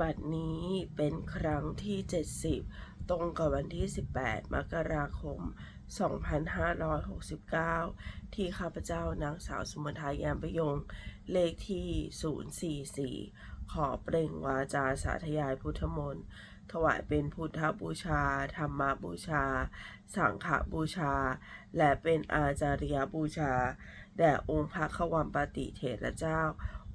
บัดนี้เป็นครั้งที่ 70 ตรงกับวันที่ 18 มกราคม 2569 ที่ข้าพเจ้านางสาวสุมทายามประยง เลขที่ 044 ขอเปล่งวาจาสาธยายพุทธมนต์ ถวายเป็นพุทธบูชา ธรรมบูชา สังฆบูชา และเป็นอาจาริยบูชา แด่องค์พระขวัมปติเถระเจ้า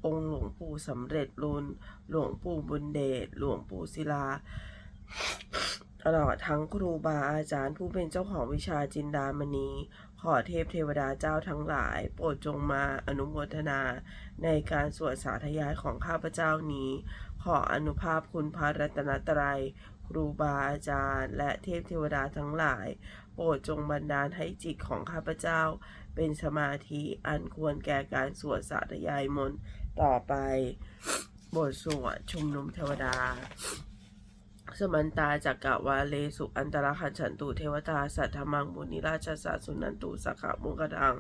องค์หลวงปู่สำเร็จรุนหลวงปู่บุญเดชหลวงปู่ศิลา ตลอดทั้งครูบาอาจารย์ผู้เป็นเจ้าของวิชาจินดามณี ขอเทพเทวดาเจ้าทั้งหลาย โปรดจงมาอนุโมทนา ในการสวดสาธยายของข้าพเจ้านี้ ขออนุภาพคุณพระรัตนตรัยครูบาอาจารย์ และเทพเทวดาทั้งหลาย โปรดจงบันดาลให้จิตของข้าพเจ้า เป็นสมาธิอันควรแก่การสวดสาธยายมนต์ ต่อไป บทสวดชุมนุมเทวดา สมันตาจักกะวาเลสุอันตรคันฉันตุเทวตาสัทธมังมุนิราชสาสุนันตุสักขะมุกดัง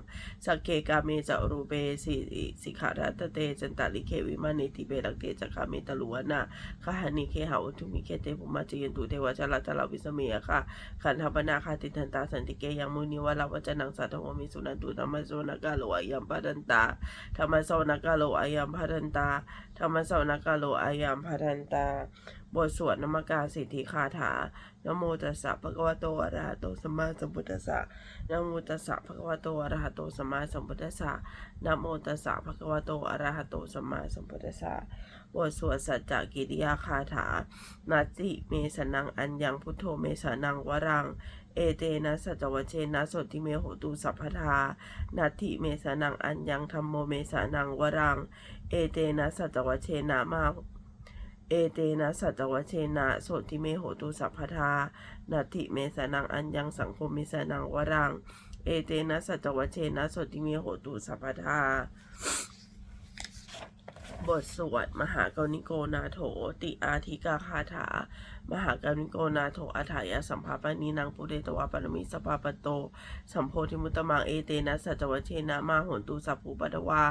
สักเกกาเมจะรูเปสิสิขารัตเตจันตาลิเควิมานิติเบลักเตจักขะเมตลุวนาคหานิเคหาอุทุมิเคเตภุมาจยันตุเทวจลาจลาวิสเมียค่ะขันธปนาคาติทันตาสันติเกยังมุนิวลาวจนังสัทธวมิสุนันตุธรรมโสนกาโลอายัมพันตาธรรมโสนกาโลอายัมพันตาธรรมโสนกาโลอายัมพันตา บทสวดนมการสิทธิคาถานโมตัสสะภะคะวะโตอะระหะโตสัมมาสัมพุทธัสสะนโมตัสสะภะคะวะโตอะระหะโตสัมมาสัมพุทธัสสะนโมตัสสะภะคะวะโตอะระหะโตสัมมาสัมพุทธัสสะบทสวดสัจจกิริยาคาถานาจิเมสนังอัญญังพุทโธเมสนังวรังเอเตนะสัจวเชนะสดทิเมโหตุสัพพทานาทิเมสนังอัญญังธรรมโมเมสนังวรัง เอเตนะสัจวเชนะมา เอเตนะสัจวเชนะโสติเมโหตุสัพพทานาติเมสนังอัญญังสังคมเมสนังวรัง เอเตนะสัจวเชนะโสติเมโหตุสัพพทา บทสวดมหากรณิโกนาโถ ติอาทิกาคาถา มหากรณิโกนาโถอาถายะสัมภาปนีนางปุเรตวาปรมิสปาปโต สัมโพธิมุตมังเอเตนะสัจวเชนะมาหนตุสัพพุปัตวา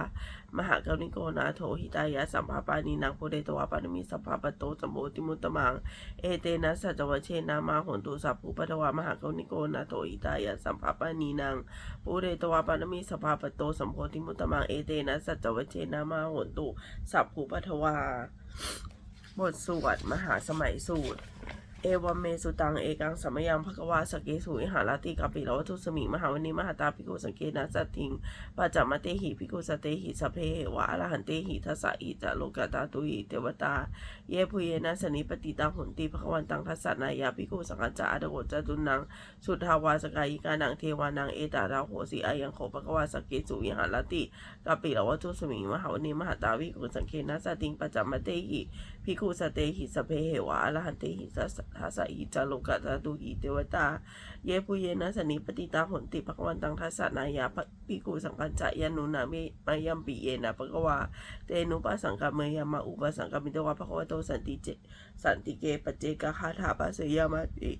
มหากรณิโกนาโถหิตายะสัมภาปานีนางปุเรตวาปรมิสปาปโตสัมโพธิมุตมังเอเตนะสัจวเชนะมาหนตุสัพพุปัตวามหากรณิโกนาโถหิตายะสัมภาปานีนางปุเรตวาปรมิสปาปโตสัมโพธิมุตตมังเอเตนะสัจวเชนะมาหนตุสัพพุปัทวา บทสวด มหาสมัยสูตร เอวเมสุตังเอกังสัมยังภควาสเกสุวิหาราติกาปิลวัตุสมิมหาวันนี้มหาตาภิกขุสังเกนะสัตถิงปัจจมเตหิภิกขุสเตหิสเพเหวะอรหันเตหิทัสสะอิจโลกตาตุหิเทวตา เยพุเยนะสนิปติตังหุนติภควันตังทัสสะนายาภิกขุสังกัจจะอดโกจตุนังสุทาวาสกายิกานังเทวานังเอตาราโหสีอายังโขภควาสเกสุวิหาราติกาปิลวัตุสมิมหาวันนี้มหาตาภิกขุสังเกนะสัตถิงปัจจมเตหิภิกขุสเตหิสเพเหวะอรหันเตหิสัสทัสะอิจารุกะตาตุอิเทวตา เยปุเยนะสนิปติตาหนติภควันตังทัสสนายาปิกูสังกัญจะยานุนามิมายัมปิเยนะภควาเตนุปัสสังกามยามาอุปสังกามิตวะภควโตสันติเจสันติเกปเจกะคาถาปัสสยามาติ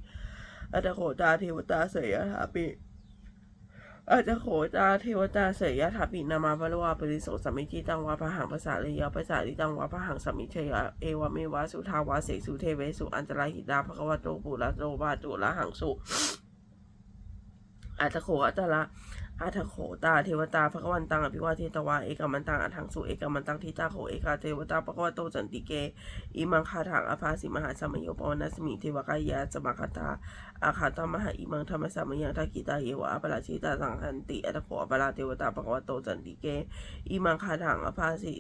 อัตโขตาเทวตาเสยถาปิ อาจจะโขตาเทวตาเสยยะถาปินามาปะละวาปริโสสัมมิทิตังวาพหังภาษาเลยยะภาษาลิตังวาพหังสัมมิเชยะเอวะเมวะสุทาวาเสสุเทเวสุอันตรายหิตาภควโตปุระโตบาตุระหังสุอาจจะโขอัตละ อาทโขตาเทวตาภควันตังอภิวาเทตวาเอกามันตังอัทังสุเอกามันตังทิตาโขเอกาเทวตาภควโตสันติเกอิมังคาถังอภาสิมหาสมยโยปวนัสมิเทวกายะสมาคตาอาคาตมหาอิมังธรรมสามยังทักิตาเยวะอปราชิตาสังคันติอัตโขอปราเทวตาปะกวโตสันติเกอิมังคาถังอภาสิ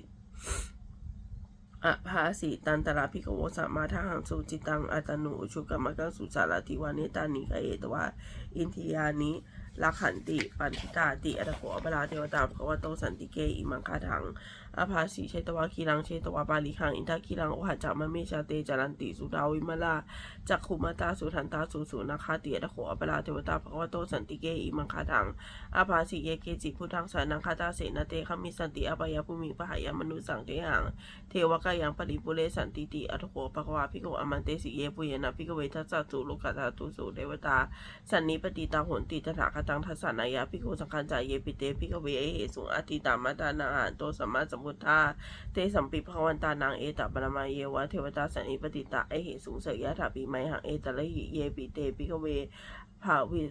อภาสิตันตระพิกโวสัมมาทังหังสุจิตังอัตโนชุกรรมกังสุสารติวานิตานิกเอตวะอินทิยานิ ลักขันติ ปันทิตาติอัตโกอปลาเทวตาปะกวะโตสันติเกอิมังคาถัง อาภาสิเชตวะคีรังเชตวะปาลิขังอินทาคีรังโอหัจามะเมชาเตจารันติสุดาวิมาลาจักขุมาตาสุทันตาสุสุนาคาเตียตะโขอปราเทวตาภควโตสันติเกอิมังคาทังอาภาสิเยเกจิพุทธังสานังคาตาเสนาเตคัมมิสันติอปยาภูมิปหายามนุสังเกหังเทวกายังปริปุเรสันติติอัตโขปะควาภิกขุอมันเตสิเยปุเยนะภิกขเวทัสสะสุโลกาตาตุสุเทวตาสันนิปติตาโหนติตถาคตังทัสสานายาภิกขุสังคัญจายเยปิเตภิกขเวเอเหสุงอาทิตามาตานาหานโตสัมมาสัมพุทธาเตสัมปิภวันตานางเอตปรมาเยวะเทวตาสันนิปติตาไอเหสูงเสยยะถาปีไมหังเอตละหิเยปิเตปิกเวภาวิ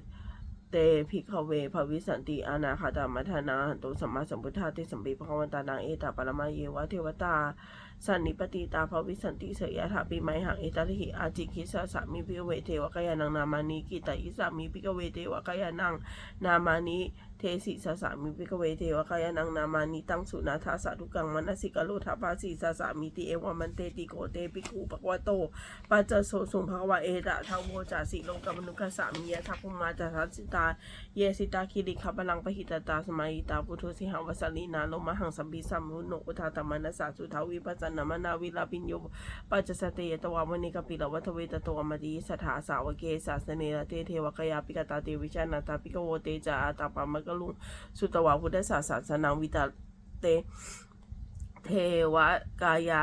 เตภิกเวภวิสันติอานาคาตามัทนาหันตุสัมมาสัมพุทธาเตสัมปิภวันตานางเอตปรมาเยวะเทวตาสันนิปติตาภวิสันติเสยยะถาปีไมหังเอตละหิอาจิคิสสามิพิกเวเทวกายานังนามานิกิตาอิสามิพิกเวเทวกายานังนามานิ เทสิสสามิปิกเวเทวกายานังนามานิตังสุนาทาสาธุกังมนสิกโลทาปาสีสสามิติเอวามันเตติโกเตปิคูปะวะโตปัจจโสสุภาวะเอตะทาวโวจาสิโลกมนุกสามียทัพุมาจาทัสสิตา เยสิตาคิริขบาลังปหิตตาสมัยตาพุทโธสิหังวสลีนาโลมหังสัมบิสัมมุโนอุทาตมนัสสาสุทาวิปัสสนามนาวิลาปิญโยปัจจสเตยตวามณิกปิลวัทเวตโตอมดีสถาสาวเกสาสเนระเตเทวกยาปิกตาเตวิชานาตาปิกโวเตจาอาตาปามะกลุงสุตวาพุทธศาสนาวิตาเต เทวกายา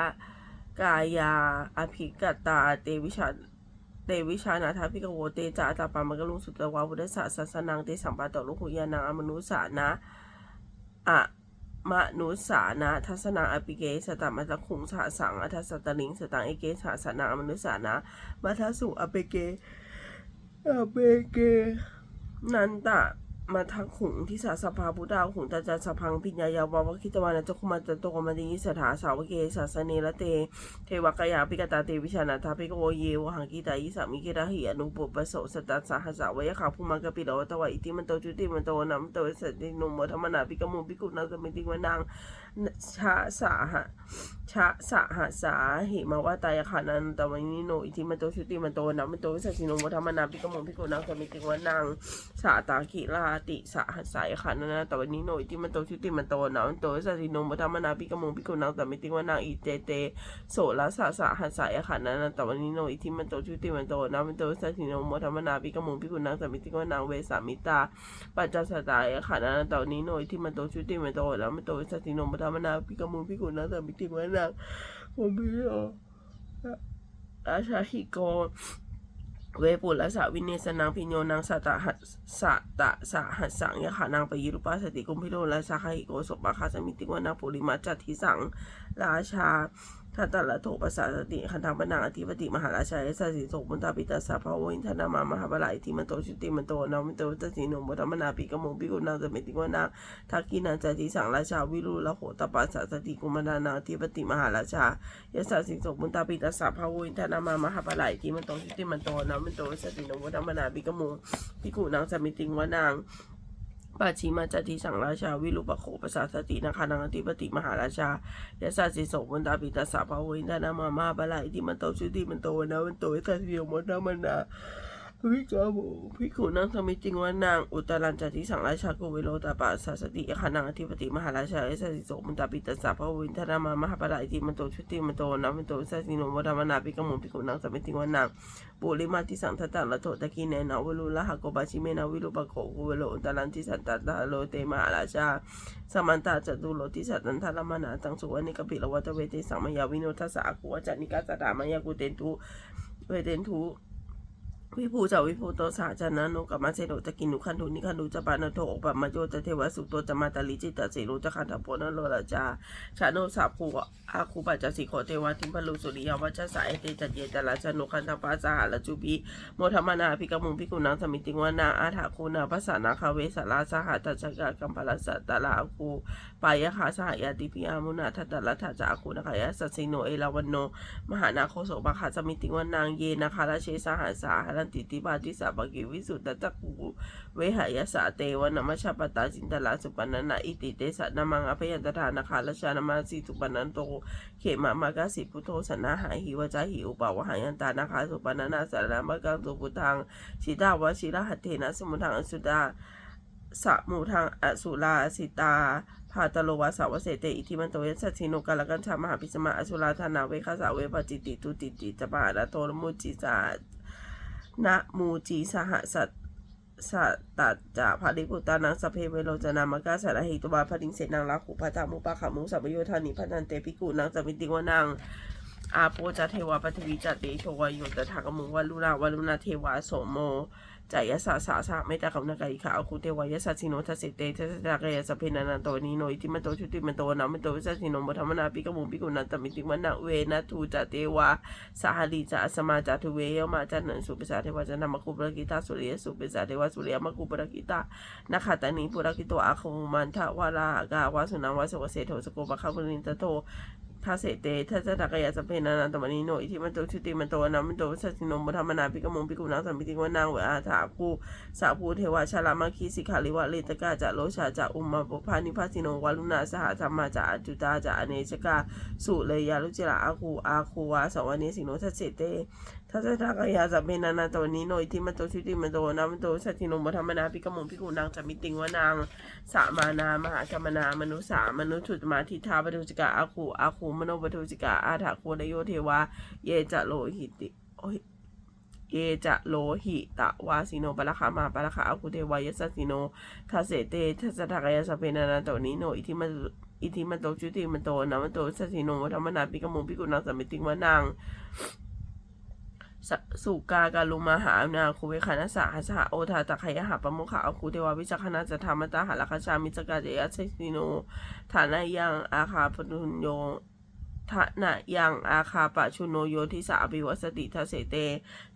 กายาอภิกตาเตวิชาเตวิชานาทาพิกโวเตจาตาปามกลุงสุตวาพุทธศาสนาเตสัมปะตโลกุยานังอมนุสานะอะมนุสานะทัศนาอภิเกสตมัตคุงสาสังอัทสตลิงสตังเอเกสาสนาอมนุสานะมัทสุอภิเกอภิเกนันตะ มาทักขุงที่สาสภาพุทธาขุงตาจาสพังพิญญายาวาวคิตวานะจคุมาจโตกมาดีสถาสาวเกสาสเนละเต เทวกยาปิกตาเตวิชานาทาปิกโวเยวหังกิตายิสามิกิราหิอนุปปะโสสตัสสหสาวะยะขาภูมากะปิโลตวะอิติมันโตจุติมันโตนัมโตสตินุโมธรรมนาปิกมุปิกุนังสมิติวนังชะสาหะชะสะหะสาหิมาวะตายขานันตวันนิโนอิติมันโตจุติมันโตนัมโตสตินุโมธรรมนาปิกมุปิกุนังสมิติวนังสาตากิลาติสหัสสายขันนะแต่วันนี้หน่อยที่มันโตชุติมันโตนะมันโตสัตินงมัทมนาปิกมงปิกุนังแต่ไม่ติว่านางอีเตเตโสละสะสหัสสายขันนะแต่วันนี้หน่อยที่มันโตชุติมันโตนะมันโตสัตินงมัทมนาปิกมงปิกุนังแต่ไม่ติว่านางเวสามิตาปัจจสตายขันนะแต่วันนี้หน่อยที่มันโตชุติมันโตนะมันโตสัตินงมัทมนาปิกมงปิกุนังแต่ไม่ติว่านางผมไม่รู้อาชาฮิโก เวปุละสะวินเนสนังพิญโยนังสัตะหัสสะตะสะหัสสังยะขานังปยิรุปัสสติกุมพิโรละสะคหิโกสปะคาสมิติวานางปุริมาจัตทิสัง ราชา ทัตตะละโทปัสสะสติคันธังปนังอธิปติมหาราชาเอสสิโสมุตตาปิตัสสะภะโวอินทนามามหาบาลาอิติมันโตชุติมันโตนามิโตตัสสิโนมุตตมนาปิกมงปิกุนังสมิติวานังทักกินันจัติสังราชาวิรุละโหตปัสสะสติกุมนานังอธิปติมหาราชายะสัสสิโสมุนตาปิตัสสะภาวุอินทนามามหาปะไหลที่มันโตชุติมันโตนะมันโตสติโนวัฒมนาปิกมุปิกุนางสมิติงวานาง ปัจฉิมาจติสังราชาวิรุปโขปสาสตินาคานังอธิปติมหาราชายะสาสิโสมุนตาปิตาสาภาวินทนามามาบะลายที่มันโตชุติมันโตนะมันโตสติโนวัฒมนา พิกาโมพิกุนังสมิติงวานาง อุตรันจติสังราชาโกเวโรตาปะสาสติยะคานังอธิปติมหาราชายะสัสสิโสมุนตาปิตัสสะภาวุอินทนามามหาปะไหลที่มันโตชุติมันโตนะมันโตสติโนวัฒมนาปิกมุปิกุนังสมิติงวานางปุริมาติสังทัตะละโตตะกินเนนะวลุละหะโกบาชิเมนะวิรุปะโขกุเวโลอุตตันติสันตตะโลเตมหาราชาสมันตาจตุโลติสัตตันทารมานาตังสุวรรณิกปิลวัตเวเตสัมมยาวิโนทัสสะกุวจานิกาสตามายากุเตนทุเวเตนทุ วิภูจาวิภูโตสาจานะโนกัมมาเซโรจะกินนุขันธุนิขันธุจะปานโทอปะมาโยจะเทวสุโตจะมาตาลิจิตตเสโรจะขันธปนโลละจาชาโนสาภูอาคูปัจจสิโคเทวทิมพลุสุริยาวัชสายเตจัดเยตละชนุคันธปาสาหละจุบีโมธรรมนาภิกมุงภิกุนังสมิติวนาอาถาคูนาภาษานาคาเวสาราสหัตจกะกัมพลสัตตะลาคูปายะคาสหายาติพิอามุนาทัตตละทัจาคูนะคะยะสัสสิโนเอลาวันโน มหานาโคโสปะคาสมิติวานางเยนาคาราเชสหัสสาหรันติติปาติสาปกิวิสุตตะจักกูเวหายสาเตวนามัชฌปตาจินตลาสุปันนาอิติเตสะนามังอภยันตถานาคาราชานามาสีสุปนันโต เขมามากาสิพุทโธสนาหายหิวจาหิอุปาวหายันตานาคาสุปันนาสารามักังสุพุทังชิตาวชิระหัตเทนะสมุทังอสุดาสะมุทังอสุลาสิตาพาตโลวาสาวเสเตอิทิมันโตยสัตถิโนกาลกันชามหาพิสมาอสุราธนาเวคาสาเวปจิติตุติติจปาระโตรมุจิจา นะมูจีสหสัตสัตตัจจะภริปุตตานังสเพเวโรจนามกาสารหิตวาพดิงเสนังลาขุปะตามุปะขามุสัมโยธานิพันธันเตปิกุนังสมิติวนังอาโปจะเทวาปฐวีจัตเตโชวายุตถากมุงวัลุนาวลุนาเทวาโสโม จายสาสาสาไม่ตากำนักอิขาอคุเทวายสัสสิโนทัสสิเตทัสสะกายสัพเพนันโตนิโนอิติมันโตชุติมันโตนามันโตวิสัสสิโนมธรรมนาปิกมุปิกุนันตมิติวันนาเวนะทูจัตเตวาสหลีจะสมาจัตุเวยมาจันนันสุปิสาเทวาจันนามคุปรกิตาสุริยสุปิสาเทวาสุริยมคุปรกิตานาคาตานิปุรกิโตอาคงมันทวารากาวาสุนังวาสวเสโทสโกปะคาบุรินตโต ทาเสเตทัสสะกยาสเพนานาตมณีโนอิทิมันโตชุติมันโตนะมันโตสัสสิโนมธรรมนาปิกมงปิกุนังสัมปิติวนางเวอาถาภูสาภูเทวาชาลามาคีสิขาลิวะเลตกาจะโลชาจะอุมมาปุพานิพัสิโนวาลุนาสหธรรมาจะอจุตาจะอเนชกาสุเลยาลุจิระอาคูอาคูวาสวานิสิโนทัสเสเต ทัสสะกายาสัพเพนานันตมณีโนอิทิมันโตชุติมันโตนะมันโตสัสสินมธรรมนาปิกมุงปิกุนังสัมปิติวานางสามานามหากรรมนามนุสามนุชุตมาทิทาปทุจิกาอาคูอาคูมโนปทุจิกาอาถาโคดโยเทวาเยจะโลหิติเยจะโลหิตะวาสิโนปะละคามาปะละคาอาคูเทวายสสสิโนทัสเสเตทัสสะทากายาสพเพนานาโตนิโนอิทิมันอิทิมันโตจุติมันโตนะมันโตสัสสิโนธรรมนาปิกมุงปิกุนังสัมมิติวานัง สุกากาลุมาหานาคูเวคานาสาหสหโอทาตะไคยหาปะมุขะอคูเทวาวิจักขณาจะธรรมตาหาลคชามิจกาเจยเซสิโนฐานะยังอาคาปนุญโยฐานะยังอาคาปะชุโนโยทิสาอภิวัสติทัสเสเต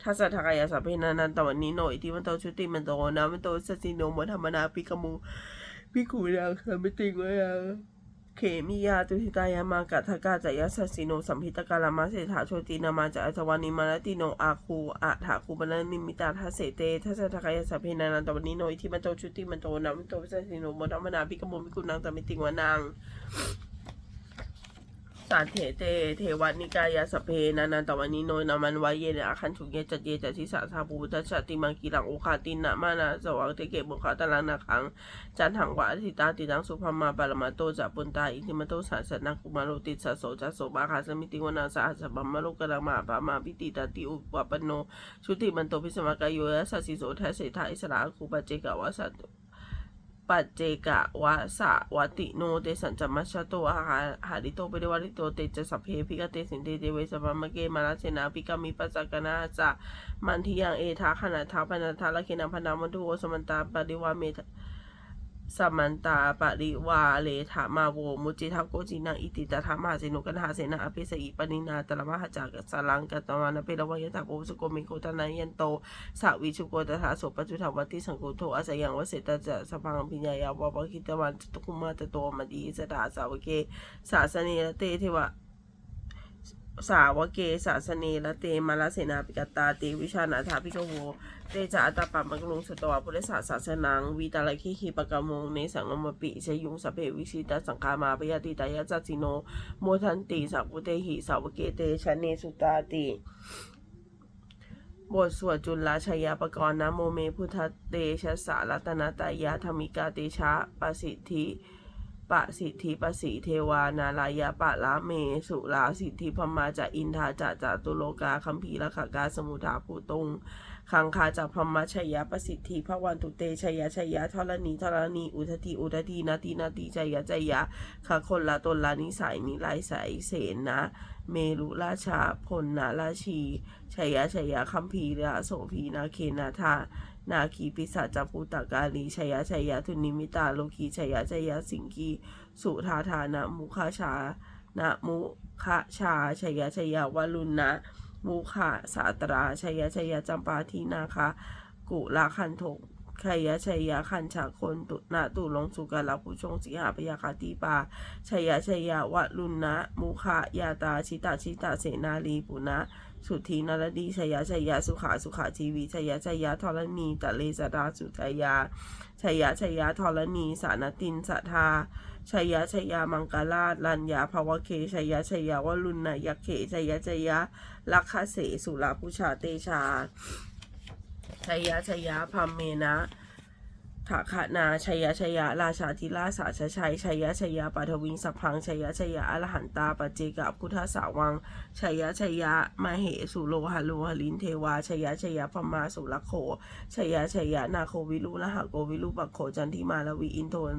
ทัสทากายาสัพเพนันนันตวันนี้โนอิทิมันโตชุติมันโตนะมันโตสัสสิโนมธรรมนาปิกมูปิกูยังสัมมิติงวยัง เขมิยาตุทิตายามากะทกาจายาสัสสิโนสัมพิตกาลามาเสถาโชตินามาจาอัจวานิมาลติโนอาคูอาถาคูบาลนิมิตาทัสเสเตทัสทากายาสัพเพนานันตวันนี้โนอิทิมันโตชุติมันโตนามันโตวิสัสสิโนโมทัมมนาภิกโมมิกุนังตมิติงวานาง สารเถเต เทวนิกายาสเพนานันตวันนี้โนนามันวายเยนอาคันฉุกเยจัดเยจัดทิสาสาภูทัชติมังกีหลังโอคาตินนามานาสวังเทเกบุคาตลังนาคังจันหังวะอธิตาติตังสุภามาปรมาโตจะปุนตาอิทิมโตสัสสนังกุมารโรติสสโสจัสโสบาคาสมิติวนาสาสบัมมะโลกะลังมาปามาปิติตาติอุปปปโนชุติมันโตพิสมากายโยยสัสสิโสทัสเสทาอิสระคูปเจกวะสัต ปัจเจกะวะสะวติโนเตสัญจมัชชโตอาหาหาริโตเปเรวาริโตเตจะสัพเพพิกเตสินเตเตเวสปามะเกมาลาเสนาปิกามิปัสสกนาจะมันทิยังเอทาขณะทาปนันทาละเคนัมพนามันทุโอสมันตาปริวาเม สัมมันตาปริวาเลถามาโว มุจิทัพโกจินังอิติตถามาเสนุกันหาเสนาอภิสอิปนินาตระมหจากสลังกัตวานะเปรวายตาโกสุโกมิโกตนายันโตสาวิชุโกตถาโสปัจจุทาวัติสังโกโทอาสยังวเสตจะสพังปิญญายาวะปะคิตวันตุคุมาตโตมดีสดาสาวเกสาสเนระเตเทวะ สาวเกสาสเนละเตมาลเสนาปิกตาเตวิชานาถาพิกโวเตจาอัตตาปามังกลุงสตวาพุทธศาสาสนังวีตาลคิขีปะกามงในสังอมปิชยุงสเพวิชิตาสังคามาปยติตายาจัสิโนโมทันติสาวเตหิสาวเกเตชะเนสุตาติบทสวดจุลชยาปกรณ์นะโมเมพุทธเตชะสารัตนาตายาธรรมิกาเตชะปสิทธิ ปะสิทธิปสิเทวา นาลายาปะละเม สุลาสิทธิพมาจะอินทาจะจะตุโลกาคัมภีรขากาสมุทาภูตงคังคาจากพมชยประสิทธิพระวันตุเตชยชยธรณีธรณีอุทติอุทตินาทีนาทีชยชยขะคนละตนละนิสัยนิไลสายเสนนะ เมรุราชาพลนาราชีชยชยคัมภีระโสภีนาเคนาธา นาคีปิศาจภูตกาลีชยชยทุนิมิตาโลคีชยชยสิงคีสุธาธานะมุขชานะมุขชาชยชยวลุณนะมุขะสาตราชัยชัยจำปาทีนาคะ กุลาคันทกชัยชัยคันฉาคนตุนาตุลงสุกาลาผู้ชงสีหาพยาคาตีปาชัยชัยวะลุณนะมุขะยาตาชิตาชิตาเสนาลีปุนะ สุทีนรดีชัยชัยสุขาสุขาทีวีชัยชัยธรณีตะเลสดาสุชยาชัยชัยธรณีสานตินสัทธาชยยะชยยามังกาลาชลัญญาภาวะเคชยยะชยยาวลุณนะยักเขชยยะชยยะลักขเสสุราพุชาเตชาชยยะชยยะพัมเมนะ ถาคนาชัยชัยราชาธิราชาชชัยชัยชัยปัทวิงสัพพังชัยชัยอรหันตาปจเจกะพุทธสาวังชัยชัยมาเหสุโลหะโลหลินเทวาชัยชัยพมาสุรโคชัยชัยนาโควิลุละหะโกวิลุปักโขจันทิมาลวีอินโทน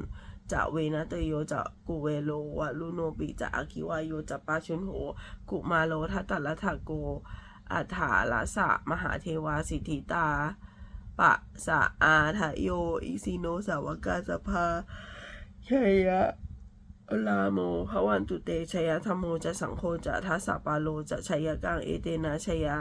จะเวนะเตโยจะกุเวโลวะลุโนปิจะอาคิวายโยจะปาชุนโหกุมาโลทัตตะละทะโกอัฏฐาละสะมหาเทวาสิทธิตา ปะสะอาทะโย อิซิโนสาวกาสภาชัยยะลาโมภวันตุเตชยธรรมโมจะสังโฆจะทัสสะปาโลจะชัยกังเอเตนะชยะ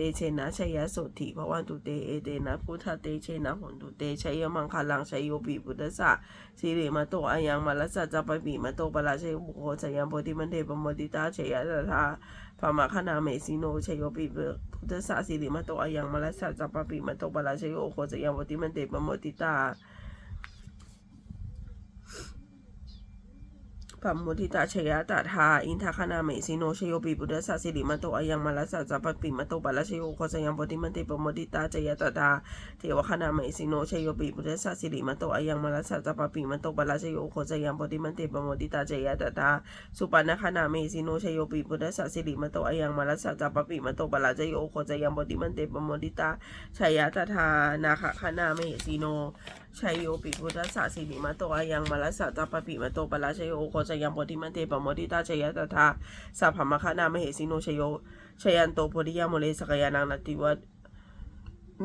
เตเชนะชัยะโสติภวันตุเตเอเตนะพุทธเตเชนะหนตุเตชยมังคลังชยโยปิพุทธสะสิริมาโตอายังมาลัสสะจะปปีมาโตปราชยบุโคชยังโพธิมันเทปมติตาชยะตถาพามาคณาเมสิโนชโยปิพุทธะสิริมาโตอายังมาลัสสะจัปปปีมาโตปราชัยโอโคชัยมโพธิมันเทปมติตา ปัมมุทิตาชยตาทา อินทคณาเมสิโนชโยปิพุทธศาสิริมาโตอายังมาลัสสะจัปปปิมาโตปะราชโยโคจยังวติมันเตปะโมติตาชยตาทาเทวคณาเมสิโนชโยปิพุทธศาสิริมาโตอายังมาลัสสะจัปปปิมาโตปะราชโยโคจยังวติมันเตปะโมติตาชยตาทาสุปานคณาเมสิโนชโยปิพุทธสสสิริมโตอายังมารัสสะจัปปปิมโตปะลาจโยโคจยังบดิมันเตปะโมดิตาชยยะตถานาคคณาเมสิโนชัยโยปิพุทธสสสิริมาโตอายังมารัสสะจัปปปิมโตปะลาจโยโคจยังบดิมันเตปะโมดิตาชัยะตถาสัพพมคณาเมสิโนชโยชยันโตโพธิยามโมเลสกยานังนติวัต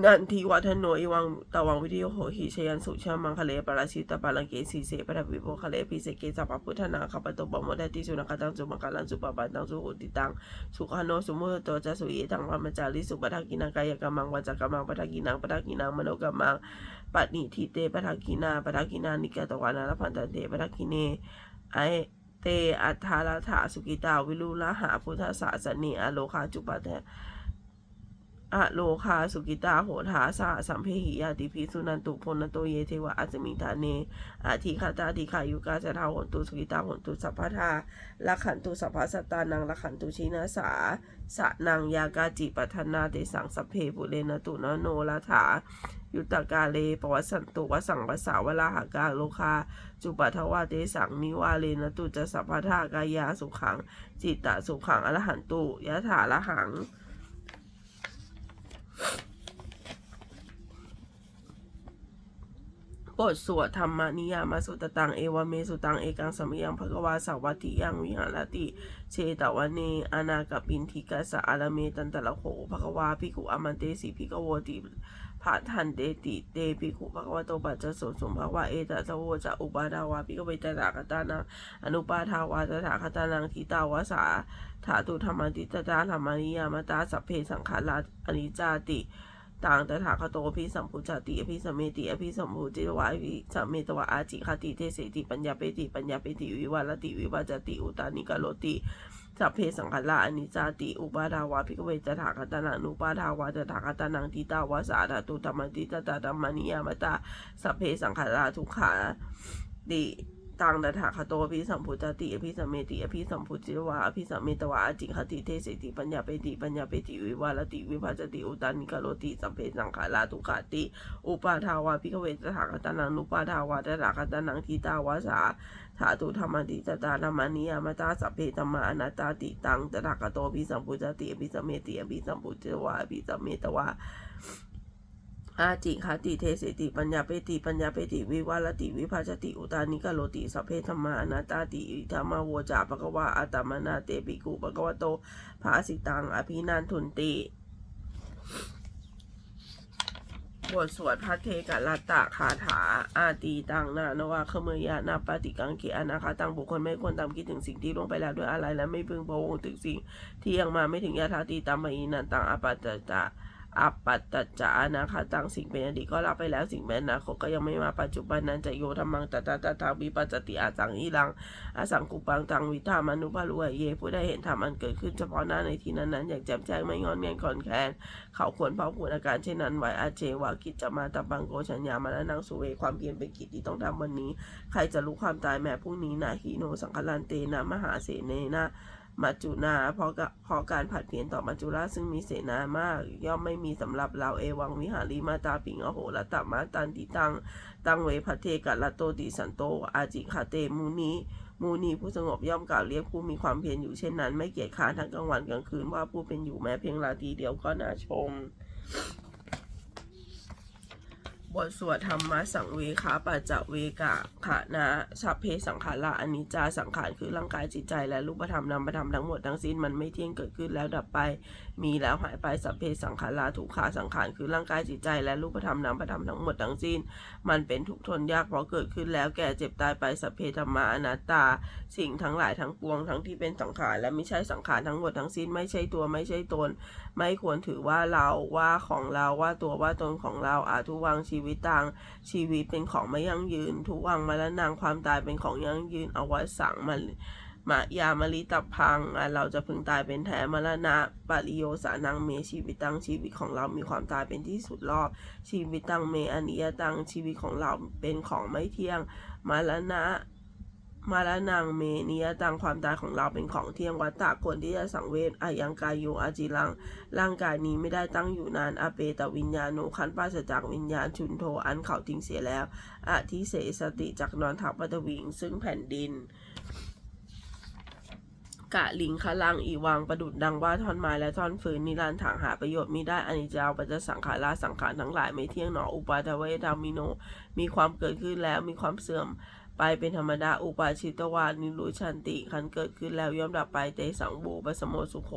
นันทิวัฒโนอิวังตวังวิทยโหหิชยันสุชามังคะเลปราชิตปาลังเกสีเสปะวิโภคะเลปิเสเกสัพพุทธนาคปโตปโมดติสุนักตังสุมังคลังสุปปันตังสุอุติตังสุขโนสุโมโตจะสุเยตังพรมจาริสุปทักกินังกายกรรมังวาจากรรมังปทักกินังปทักกินังมโนกรรมัง ปณิทิเตปทักกินาปทักกินานิกาตวานาลพันตันเตปทักกิเนไอเตอัฏฐาลถาสุกิตาวิลุละหาพุทธศาสนีอโลคาจุปะเตอะโลคาสุกิตาโหทาสะสัมเพหิยาติพิสุนันตุพนโตเยเทวะอัจมิทาเนอาทิคาตาติขายุกาจะทาหนตุสุกิตาหนตุสัพพทาลักขันตุสัพพสตานังลักขันตุชินาสาสะนังยากาจิปัทนาเตสังสัพเพปุเรนตุนโนลาถา ยุตตกาเลปวัสสันตุวสังภาษาวลาหากาโลคา จุปัทวาเตสังนิวาเลนตุจะสัพพทากายาสุขัง จิตตสุขังอรหันตุยะถาละหัง บทสวดธรรมนิยามสุตตังเอวเมสุตังเอกังสมยังภควาสาวัติยังวิหารติเชตวันเนอนาคปินทิกัสะอารเมตันตะละโหภควาภิกุอมันเตสีภิกโวติพระทันเตติเตภิกุภควโตปัจจโสสมภวะเอตะสะโวจะอุปาทาวาภิกเวตถาคตานังอนุปาทาวาตถาคตานังทิตาวาสาถาตุธรรมติตตาธรรมนิยามตาสัพเพสังขาราอนิจจติ ต่างตถาคโตอภิสัมพุจติอภิสัมเมติอภิสัมพุจิตวะอภิสัมเมตวะอาจิคติเทเสติปัญญาเปติปัญญาเปติวิวาลติวิวาจติอุตานิกาโลติสัพเพสังขาราอนิจจาติอุปาทาวาภิกเวตถาคตานังนุปาทาวาตถาคตานังทิตาวาสาธาตุธรรมติตตาธรรมนิยามตาสัพเพสังขาราทุกขาติ ตังตถาคโตอภิสัมพุจติอภิสัมเมติอภิสัมพุจิวะอภิสัมเมตวะอาจิคติเทเสติปัญญาเปติปัญญาเปติวิวาลติวิภาจติอุตานิกาโลติสัพเพสังขาราทุกขาติ อุปาทาวาพิกเวตถาคตานังนุปาทาวาตถาคตานังทิตาวาสาถาตุธรรมติตตาธรรมานิยามตาสัพเพธรรมาอนัตตาติตังตถาคโตอภิสัมพุจติอภิสัมเมติอภิสัมพุจิวะอภิสัมเมตวะ อาจิคติเทเสติปัญญาเปติปัญญาเปติวิวาลติวิภาชติอุตานิกาโลติสัพเพธรรมานัตาติธรรมาโวจาปะกวาอัตมนาเตปิกุปะกวะโตภาสิตังอภินันทุนติบทสวดพระเทกรัตตะคาถา อาตีตังนานวาขเมยานาปฏิกังเกอนาคาตังบุคคลไม่ควรตามคิดถึงสิ่งที่ล่วงไปแล้วด้วยอะไรและไม่พึงพะวงถึงสิ่งที่ยังมาไม่ถึงยาทาตีตามมาอีนันตังอปัตตะ อัปปัตตจานะคะตังสิ่งเป็นอดีตก็รับไปแล้วสิ่งเป็นอนาคตก็ยังไม่มาปัจจุบันนั้นจะโยธรรมังตตาตตาวิปัจติอาสังอีลังอาสังกุปังตังวิธามานุภาลุเย ผู้ได้เห็นธรรมอันเกิดขึ้นเฉพาะหน้าในที่นั้นนั้นอย่างแจ่มแจ้งไม่งอนเงียนคอนแคนเขาควรเผาผลอาการเช่นนั้นไว้อาเจวากิจจะมาตะบังโกชัญญามาและนางสุเวความเพียรเป็นกิจที่ต้องทำวันนี้ ใครจะรู้ความตายแม้พรุ่งนี้นาฮีโนสังคลันเตนะมหาเสเนนะ มัจจุนาเพราะกะเพราะการผัดเปลี่ยนต่อมัจจุราชซึ่งมีเสนามาก ย่อมไม่มีสำหรับเราเอวังวิหารีมาตาปิงอโหละตมาตันติตัง ตังเวพระเทกัลโตติสันโต อาจิคาเตมูนีมูนีผู้สงบย่อมกล่าวเรียกผู้มีความเพียรอยู่เช่นนั้น ไม่เกียจค้านทั้งกลางวันกลางคืนว่าผู้เป็นอยู่แม้เพียงราตรีเดียวก็น่าชม บทสวดธรรมะสังเวคะปัจจเวกะขะนะสัพเพสังขาระอนิจจาสังขารคือร่างกายจิตใจและรูปธรรมนามธรรมทั้งหมดทั้งสิ้นมันไม่เที่ยงเกิดขึ้นแล้วดับไป มีแล้วหายไปสัพเพสังขาราทุกขาสังขารคือร่างกายจิตใจและรูปธรรมนามธรรมทั้งหมดทั้งสิ้น มันเป็นทุกข์ทนยากเพราะเกิดขึ้นแล้วแก่เจ็บตายไปสัพเพธรรมาอนัตตา สิ่งทั้งหลายทั้งปวงทั้งที่เป็นสังขารและไม่ใช่สังขารทั้งหมดทั้งสิ้นไม่ใช่ตัวไม่ใช่ตน ไม่ควรถือว่าเราว่าของเราว่าตัวว่าตนของเราอาทุวังชีวิตตังชีวิตเป็นของไม่ยั่งยืน ทุวังมรณะความตายเป็นของยั่งยืนเอาไว้สั่งมันมายามลิตพังเราจะพึงตายเป็นแท้มรณะปริโยสานังเมชีวิตตังชีวิตของเรามีความตายเป็นที่สุดรอบ ชีวิตตังเมอนิยตังชีวิตของเราเป็นของไม่เที่ยงมรณะ มาละนางเมนิยตังความตายของเราเป็นของเที่ยงวัตตะควรที่จะสังเวชอายังกายโยอาจิลัง ร่างกายนี้ไม่ได้ตั้งอยู่นานอาเปตวิญญาโนคันปราศจากวิญญาณชุนโทอันเขาทิ้งเสียแล้วอาทิเสสติจากนอนทับปัตวิง ซึ่งแผ่นดินกะลิงคลังอีวังประดุดดังว่าท่อนไม้และท่อนฟืนนิรันถางหาประโยชน์มิได้อนิจจาวปัจจสังขาราสังขารทั้งหลายไม่เที่ยงหนออุปาทเวทามิโน มีความเกิดขึ้นแล้วมีความเสื่อม ไปเป็นธรรมดา อุปาชิตวานิรุชันติขันเกิดขึ้นแล้วย่อมดับไปเตสังบูปสมโมสุโข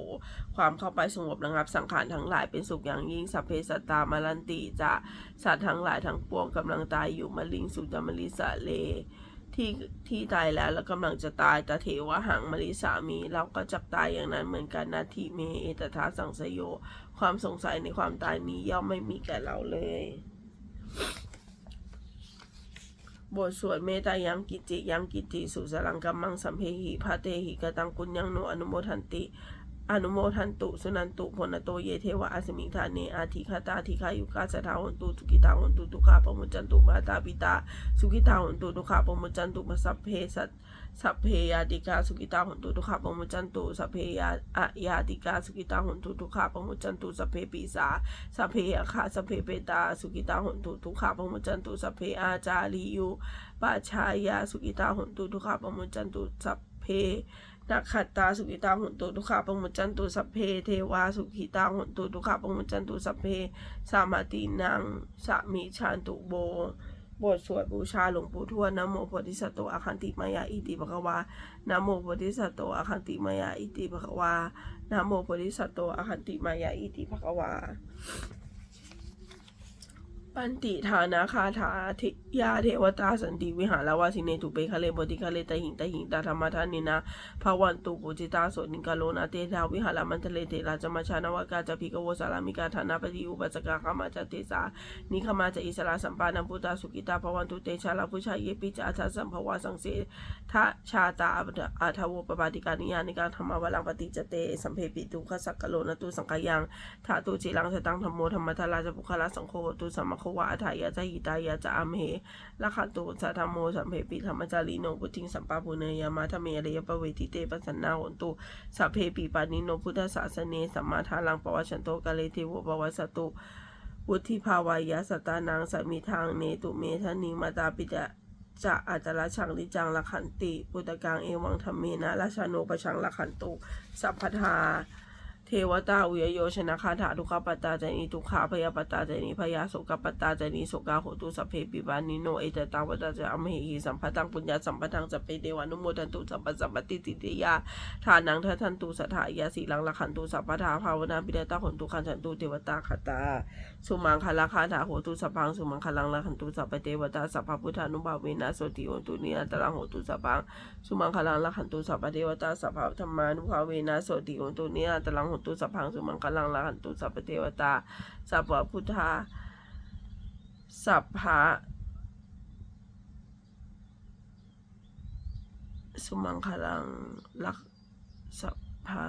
ความเข้าไปสงบระงับสังขารทั้งหลายเป็นสุขอย่างยิ่งสัพเพสัตตามาลันติจะสัตว์ทั้งหลายทั้งปวงกำลังตายอยู่มะลิงสุจามลิสาเลที่ที่ตายแล้วแล้วกำลังจะตายตาเทวะหังมริสามี เราก็จักตายอย่างนั้นเหมือนกันนาทีเมเอตถาสังสยโย ความสงสัยในความตายนี้ย่อมไม่มีแก่เราเลย บทสวดเมตายังกิจิยังกิจิสุสลังกัมมังสัมเพหิพาเตหิกตังกุญยังโนอนุโมทันติ อนุโมทันตุสุนันตุพนโตเยเทวะอสมิงธาเนอาทิคาตาทิคายุกาสทาหนตุสุกิตาหนตุตุขาปมุจันตุมาตาปิตาสุกิตาหนตุตุขาปมุจันตุมาสัพเพสัต สัพเพยาติกาสุกิตาหนตุทุขาปมุจจันตุสัพเพยาอะยาติกาสุกิตาหนตุทุขาปมุจจันตุสัพเพปีสาสัพเพอาคาสัพเพเปตาสุกิตาหนตุทุขาปมุจจันตุสัพเพอาจาริยุปัจฉายาสุกิตาหนตุทุขาปมุจจันตุสัพเพนักขัตตาสุขิตาหุนตุทุขาปมุจจันตุสัพเพเทวาสุขิตาหุนตุทุขาปมุจจันตุสัพเพสามาตินังสามิชานตุโบ บทสวดบูชาหลวงปู่ทวดนะโมโพธิสัตว์อาคันติมายาอิติปะกวานะโมโพธิสัตว์อาคันติมายาอิติปะกวานะโมโพธิสัตว์อาคันติมายาอิติปะกวา ปันติฐานาคาถาทิยาเทวตาสันติวิหารวาสิเนตุเปคะเลบติคะเลตหิงตหิงตาธรรมทานินาภาวันตุปุจิตาโสนิกาโลนาเตทาวิหารมันทะเลเตราจมาชานวากาจะพิกโวสารามิกาฐานาปฏิอุปสกาขามาจเตสานิขมาจะอิสระสัมปานัมพุตตาสุกิตาภวันตุเตชาลาพุชาเยปิจาทัสสัมภวาสังเสทะชาตาอาทวปปาติกานิยานิกาธรรมวลังปฏิจเตสัมเพปิตุขสักกโลนตุสังกายังถาตุจิลังสตังธรรมโมธรรมทาราจปุคลาสังโฆตุสัมมะควะอัฏฐายะจะหิตายะจะอัมเหละขันตุสัทธรรมโมสัมเพปิธรรมจารีโนพุทธิงสัมปาปุเนยามาธรรมเมระยะปเวทิเตปัสสนาหนตุสัพเพปิปานิโนพุทธศาสเนสัมมาทารังปวัชันโตกาเลเทวปวัสตุวุฒิภาวายะสตานังสมิทางเนตุเมทนิมาตาปิจะจะอัตละชังลิจังละขันติ ปุตตะกังเอวังธรรมเมนะราชาโนประชังละขันตุ สัพพทา เทวตาอุยโยชนะคาถาทุกขปตตาจานิทุกขาพยาปตตาจานิพยาโสกปตตาจานิโสกาโหตุสัพเพปิบานิโนเอตตังวัตาจะอมเหหิสัมปตังปุญญาสัมปทังสัพเพเทวานุโมทันตุสัมปสัมปติติติยาทานังทัทันตุสถายาสีลังละขันตุสัพพทาภาวนาปิเดตาหนตุขันฉันตุเทวตาคตาสุมังคลาคาถาโหตุสัพพังสุมังคลังละขันตุสัพเพเทวตาสัพพพุทธานุภาเวนะโสติโหตุเนียตรังโหตุสัพพังสุมังคลังละขันตุสัพเพเทวตาสัพพธรรมานุภาเวนะโสติโหตุเนียตรังโหตุสัพพังสุมังคลังลาหันตุสัพเทวตา สัพพะพุทธา สัพพะสุมังคลังลักสัพพะ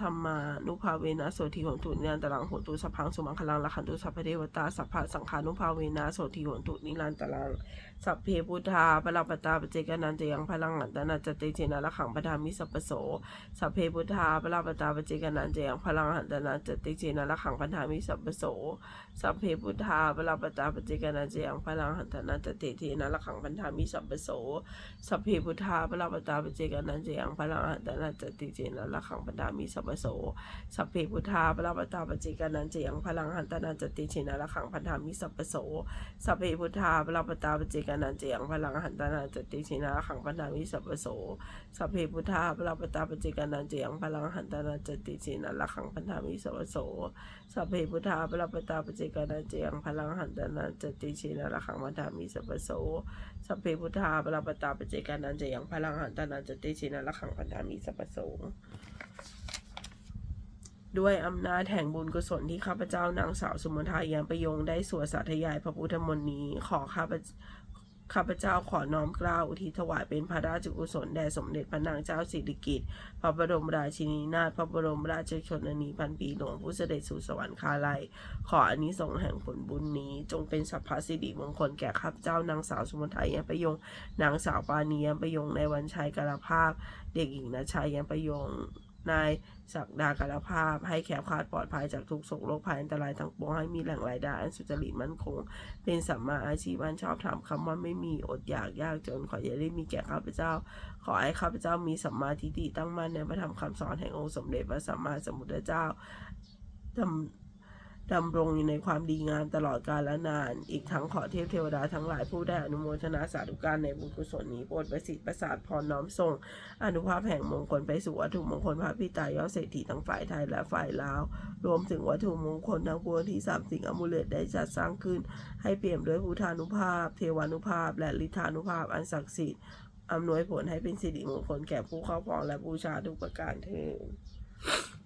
ธรรมานุภาเวนะโสติโหตุนิรันตรังโหตุสัพพังสุมังคลังละขันตุสัพพเทวตาสัพพะสังฆานุภาเวนะโสติโหตุนิรันตรังสัพเพพุทธาปะลาปตาปเจกนันเจยังพลังอันตนาจเตเจนะละขังปทามิสัพปโสสัพเพพุทธาปะลาปตาปเจกนันเจยังพลังอันตนาจเตเจนะละขังปทามิสัพปโสสัพเพพุทธาปะลาปตาปเจกนันเจยังพลังอันตนาจเตเจนะละขังปทามิสัพปโสสัพเพพุทธาปะลาปตาปเจกนันเจยังพลังอันตนาจเตเจนะละขังปทามิสัพปโสสัพเพพุทธาปราปตาปจิกานันจะยังพลังหันตานาจติชินาละขังพันธามิสัพปโสสัพเพพุทธาปราปตาปจิกานันจะยังพลังหันตานาจติชินาละขังพันธามิสัพปโสสัพเพพุทธาปราปตาปจิกานันจะยังพลังหันตานาจติชินาละขังพันธามิสัพปโสสัพเพพุทธาปราปตาปจิกานันจะยังพลังหันตานาจติชินาละขังพันธามิสัพปโสสัพเพพุทธาปราปตาปเจกานันจะยังพลังหันตานันจติชินาละขังพันธามีสัพพโส ด้วยอำนาจแห่งบุญกุศลที่ข้าพเจ้านางสาวสุมนทายังประยงได้สวดสาธยายพระพุทธมนต์นี้ ขอข้าพข้าพเจ้าขอน้อมกล้าอุทิศถวายเป็นพระราชกุศลแด่สมเด็จพระนางเจ้าสิริกิติ์พระบรมราชินีนาถพระบรมราชชนนีพันปีหลวงผู้เสด็จสู่สวรรคาลัย ขออานิสงส์แห่งผลบุญนี้ จงเป็นสัพพสิริมงคลแก่ข้าพเจ้านางสาวสมนทายังประยงนางสาวปานียังประยงในวันชัยกาลภาพ เด็กหญิงนชชัยยังประยงนาย ศักดากาลภาพ ให้แขวคาดปลอดภัยจากทุกโศกโรคภัยอันตรายทั้งปวงให้มีแหล่งรายได้อันสุจริตมั่นคง เป็นสัมมาอาชีพอันชอบทำคำว่าไม่มีอดอยากยากจนขออย่าได้มีแก่ข้าพเจ้า ขอให้ข้าพเจ้ามีสัมมาทิฏฐิตั้งมั่นในพระธรรมคำสอนแห่งองค์สมเด็จพระสัมมาสัมพุทธเจ้าดำ ดำรงอยู่ในความดีงามตลอดกาลและนาน อีกทั้งขอเทพเทวดาทั้งหลายผู้ได้อนุโมทนาสาธุการในบุญกุศลนี้โปรดประสิทธิ์ประสาทพรน้อมส่งอนุภาพแห่งมงคลไปสู่วัตถุมงคลพระพิตายอดเศรษฐีทั้งฝ่ายไทยและฝ่ายลาว รวมถึงวัตถุมงคลทั้งปวงที่สามสิ่งอมูลเลตได้จัดสร้างขึ้น ให้เปี่ยมด้วยพุทธานุภาพ เทวานุภาพ และลิธานุภาพอันศักดิ์สิทธิ์อำนวยผลให้เป็นสิริมงคลแก่ผู้เข้าครองและบูชาทุกประการเถิด